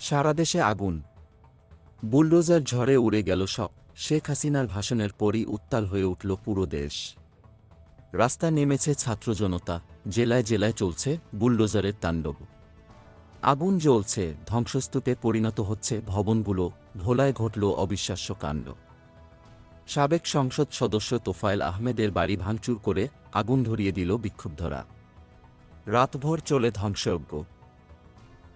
সারা দেশে আগুন। বুলডোজার ঝড়ে উড়ে গেল সব। শেখ হাসিনার ভাষণের পরই উত্তাল হয়ে উঠল পুরো দেশ। রাস্তা নেমেছে ছাত্র জনতা। জেলায় জেলায় চলছে বুলডোজারের তাণ্ডব। আগুন জ্বলছে, ধ্বংসস্তূপে পরিণত হচ্ছে ভবনগুলো। ভোলায় ঘটল অবিশ্বাস্য কাণ্ড। সাবেক সংসদ সদস্য তোফায়েল আহমেদের বাড়ি ভাঙচুর করে আগুন ধরিয়ে দিল বিক্ষুব্ধরা। রাতভর চলে ধ্বংসযজ্ঞ।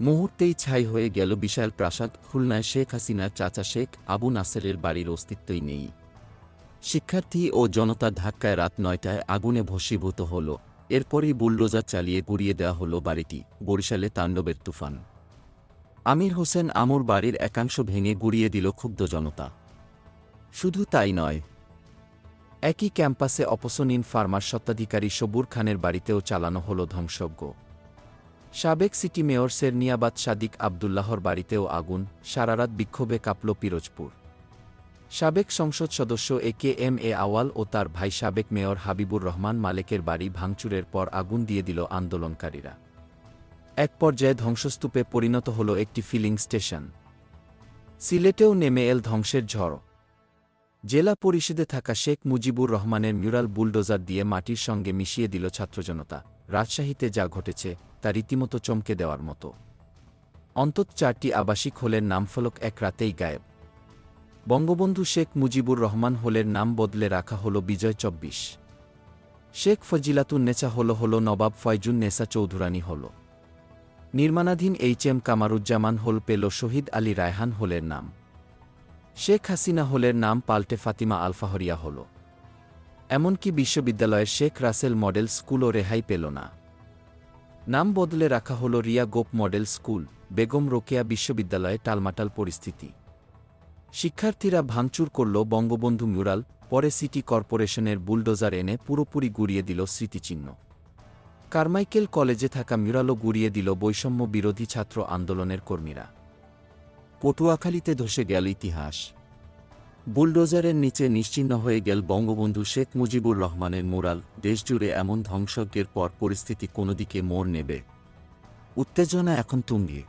মুহূর্তেই ছাই হয়ে গেল বিশাল প্রাসাদ, খুলনায় শেখ হাসিনার চাচা শেখ আবু নাসেরের বাড়ির অস্তিত্বই নেই। শিক্ষার্থী ও জনতার ধাক্কায় রাত নয়টায় আগুনে ভস্মীভূত হল। এরপরই বুলডোজার চালিয়ে গুড়িয়ে দেওয়া হল বাড়িটি, বরিশালে তাণ্ডবের তুফান। আমির হোসেন আমর বাড়ির একাংশ ভেঙে গুড়িয়ে দিল ক্ষুব্ধ জনতা। শুধু তাই নয়, একই ক্যাম্পাসে অপসনীন ফার্মার স্বত্বাধিকারী সবুর খানের বাড়িতেও চালানো হল ধ্বংসজ্ঞ সাবেক সিটি মেয়র সেরনিয়াবাদ সাদিক আবদুল্লাহর বাড়িতেও আগুন, সারারাত বিক্ষোভে কাঁপল পিরোজপুর। সাবেক সংসদ সদস্য এ কে এম এ আওয়াল ও তার ভাই সাবেক মেয়র হাবিবুর রহমান মালেকের বাড়ি ভাঙচুরের পর আগুন দিয়ে দিল আন্দোলনকারীরা। এক পর্যায়ে ধ্বংসস্তূপে পরিণত হল একটি ফিলিং স্টেশন। সিলেটেও নেমে এল ধ্বংসের ঝড়। জেলা পরিষদে থাকা শেখ মুজিবুর রহমানের মিউরাল বুলডোজার দিয়ে মাটির সঙ্গে মিশিয়ে দিল ছাত্রজনতা। রাজশাহীতে যা ঘটেছে তা রীতিমতো চমকে দেওয়ার মতো। অন্তত চারটি আবাসিক হলের নামফলক এক রাতেই গায়েব। বঙ্গবন্ধু শেখ মুজিবুর রহমান হলের নাম বদলে রাখা হল বিজয় চব্বিশ। শেখ ফজিলাতুন নেচা হল হল নবাব ফয়জুন নেসা চৌধুরানী হল। নির্মাণাধীন এইচ এম কামারুজ্জামান হল পেল শহীদ আলী রায়হান হলের নাম। শেখ হাসিনা হলের নাম পাল্টে ফাতিমা আলফাহরিয়া হল। এমনকি বিশ্ববিদ্যালয়ের শেখ রাসেল মডেল স্কুলও রেহাই পেল না। নাম বদলে রাখা হল রিয়া গোপ মডেল স্কুল, বেগম রোকেয়া বিশ্ববিদ্যালয়ে টালমাটাল পরিস্থিতি। শিক্ষার্থীরা ভাঙচুর করল বঙ্গবন্ধু মিউরাল পরে সিটি কর্পোরেশনের বুলডোজার এনে পুরোপুরি গুড়িয়ে দিল স্মৃতিচিহ্ন। কারমাইকেল কলেজে থাকা মিউরালও গুড়িয়ে দিল বৈষম্য বিরোধী ছাত্র আন্দোলনের কর্মীরা। পটুয়াখালীতে ধসে গেল ইতিহাস। বুলডোজারের নিচে নিশ্চিহ্ন হয়ে গেল বঙ্গবন্ধু শেখ মুজিবুর রহমানের মোরাল। দেশজুড়ে এমন ধ্বংসজ্ঞের পর পরিস্থিতি কোনো দিকে মোড় নেবে। উত্তেজনা এখন তুঙ্গে।